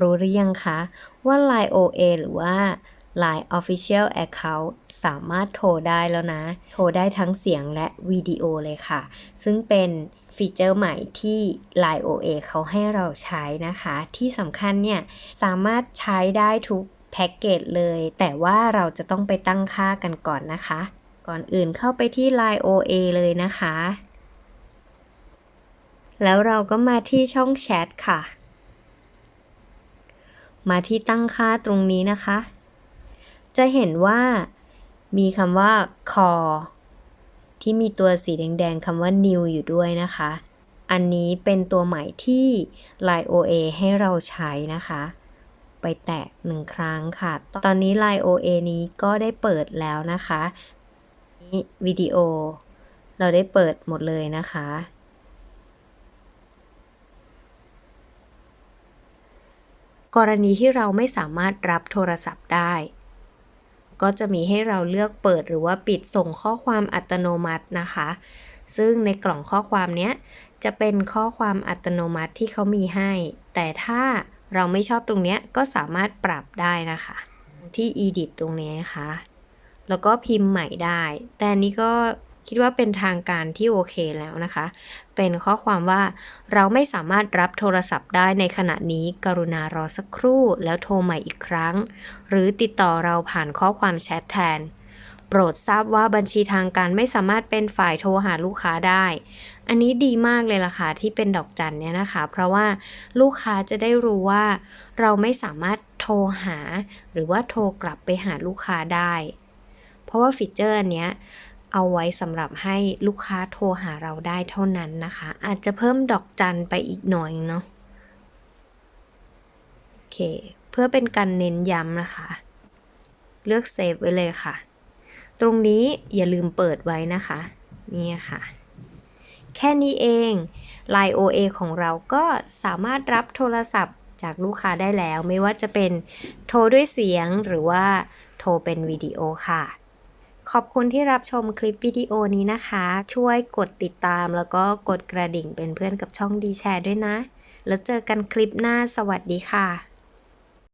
รู้หรือยังคะ ว่า Line OA หรือว่า Line Official Account สามารถโทรได้แล้วนะ โทรได้ทั้งเสียงและวิดีโอเลยค่ะ ซึ่งเป็นฟีเจอร์ใหม่ที่ Line OA เขาให้เราใช้นะคะ ที่สำคัญเนี่ย สามารถใช้ได้ทุกแพ็กเกจเลย แต่ว่าเราจะต้องไปตั้งค่ากันก่อนนะคะ ก่อนอื่นเข้าไปที่ Line OA เลยนะคะ แล้วเราก็มาที่ช่องแชทค่ะ มาที่ตั้งค่าตรงนี้นะคะ จะเห็นว่ามีคำว่า call ที่มีตัวสีแดงๆคำว่า new อยู่ด้วยนะคะ อันนี้เป็นตัวใหม่ที่ Line OA ให้เราใช้นะคะ ไปแตะหนึ่งครั้งค่ะ ตอนนี้ Line OA นี้ก็ได้เปิดแล้วนะคะนี่วิดีโอ เราได้เปิดหมดเลยนะคะ กรณีที่เราไม่สามารถรับโทรศัพท์ได้ ก็จะมีให้เราเลือกเปิดหรือว่าปิดส่งข้อความอัตโนมัตินะคะ ซึ่งในกล่องข้อความเนี้ยจะเป็นข้อความอัตโนมัติที่เขามีให้ แต่ถ้าเราไม่ชอบตรงเนี้ยก็สามารถปรับได้นะคะ ที่ edit ตรงนี้นะคะ แล้วก็พิมพ์ใหม่ได้ แต่นนี้ก็ คิดว่าเป็นทางการที่โอเคแล้วนะคะ เป็นข้อความว่าเราไม่สามารถรับโทรศัพท์ได้ในขณะนี้ กรุณารอสักครู่แล้วโทรใหม่อีกครั้ง หรือติดต่อเราผ่านข้อความแชทแทน โปรดทราบว่าบัญชีทางการไม่สามารถเป็นฝ่ายโทรหาลูกค้าได้ อันนี้ดีมากเลยล่ะค่ะที่เป็นดอกจันเนี่ยนะคะ เพราะว่าลูกค้าจะได้รู้ว่า เราไม่สามารถโทรหา หรือว่าโทรกลับไปหาลูกค้าได้ เพราะว่าฟีเจอร์อันเนี้ย เอาไว้สำหรับให้ลูกค้าโทรหาเราได้เท่านั้นนะคะ อาจจะเพิ่มดอกจันไปอีกหน่อยเนาะโอเค เพื่อเป็นการเน้นย้ำนะคะ เลือกเซฟไว้เลยค่ะ ตรงนี้อย่าลืมเปิดไว้นะคะนี่ค่ะ แค่นี้เอง Line OA ของเราก็สามารถรับโทรศัพท์จากลูกค้าได้แล้ว ไม่ว่าจะเป็นโทรด้วยเสียงหรือว่าโทรเป็นวิดีโอค่ะ ขอบคุณที่รับชมคลิปวิดีโอนี้นะคะ ช่วยกดติดตามแล้วก็กดกระดิ่งเป็นเพื่อนกับช่องดีแชร์ด้วยนะ แล้วเจอกันคลิปหน้าสวัสดีค่ะ